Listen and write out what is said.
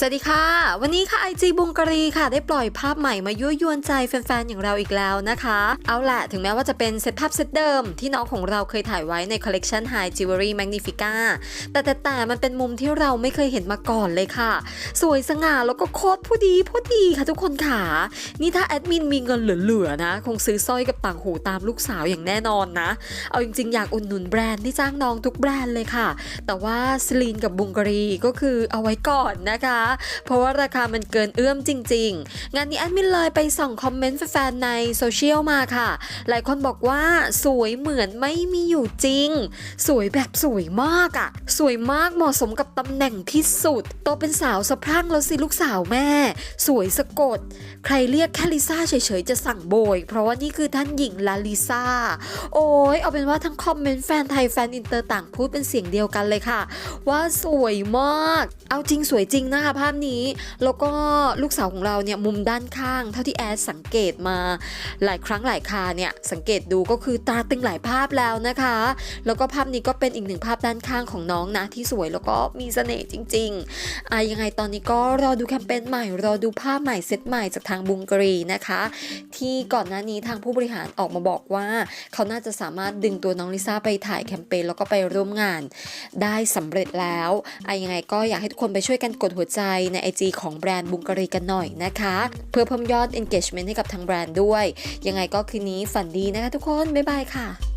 สวัสดีค่ะ วันนี้ค่ะไอจีบุงกรีค่ะ ได้ปล่อยภาพใหม่มายั่วยวนใจแฟนๆ อย่างเราอีกแล้วนะคะ เอาแหละถึงแม้ว่าจะเป็นเซตภาพเซตเดิม ที่น้องของเราเคยถ่ายไว้ในคอลเลกชัน High Jewelry Magnifica แต่แต่แต่มันเป็นมุมที่เราไม่เคยเห็นมาก่อนเลยค่ะ สวยสง่าแล้วก็โคตรผู้ดีผู้ดีค่ะทุกคนค่ะ นี่ถ้าแอดมินมีเงินเหลือๆนะ คงซื้อสร้อยกับต่างหูตามลูกสาวอย่างแน่นอนนะ เอาจริงๆ อยากอุดหนุนแบรนด์ที่จ้างน้องทุกแบรนด์เลยค่ะ แต่ว่าสลีนกับบุงการีก็คือเอาไว้ก่อนนะคะเพราะว่าราคามันเกินเอื้อมจริง ๆ งานนี้แอดมินเลยไปส่องคอมเมนต์แฟนๆในโซเชียลมาค่ะ หลายคนบอกว่าสวยเหมือนไม่มีอยู่จริง สวยแบบสวยมากอะ่ะสวยมากเหมาะสมกับตำแหน่งที่สุด โตเป็นสาวสะพรั่งแล้วสิลูกสาวแม่ สวยสะกด ใครเรียกแค่ลิซ่าเฉยๆจะสั่งโบย เพราะว่านี่คือท่านหญิงลาลิซ่า โอ้ยเอาเป็นว่าทั้งคอมเมนต์แฟนไทยแฟนอินเตอร์ต่างพูดเป็นเสียงเดียวกันเลยค่ะ ว่าสวยมาก เอาจริงสวยจริงนะคะภาพนี้ แล้วก็ลูกสาวของเราเนี่ยมุมด้านข้าง เท่าที่แอดสังเกตมาหลายครั้งหลายคาเนี่ยสังเกตดูก็คือตาตึงหลายภาพแล้วนะคะ แล้วก็ภาพนี้ก็เป็นอีกหนึ่งภาพด้านข้างของน้องนะที่สวยแล้วก็มีเสน่ห์จริงๆอะยังไงตอนนี้ก็รอดูแคมเปญใหม่ รอดูภาพใหม่เซตใหม่จากทางบุงกรีนะคะ ที่ก่อนหน้านี้ทางผู้บริหารออกมาบอกว่า เขาน่าจะสามารถดึงตัวน้องลิซ่าไปถ่ายแคมเปญแล้วก็ไปร่วมงาน ได้สำเร็จแล้วอะยังไงก็อยากให้ทุกคนไปช่วยกันกดหัวใจใน IG ของแบรนด์บุงการีกันหน่อยนะคะ เพื่อเพิ่มยอด engagement ให้กับทางแบรนด์ด้วย ยังไงก็คืนนี้ฝันดีนะคะทุกคน บ๊ายบายค่ะ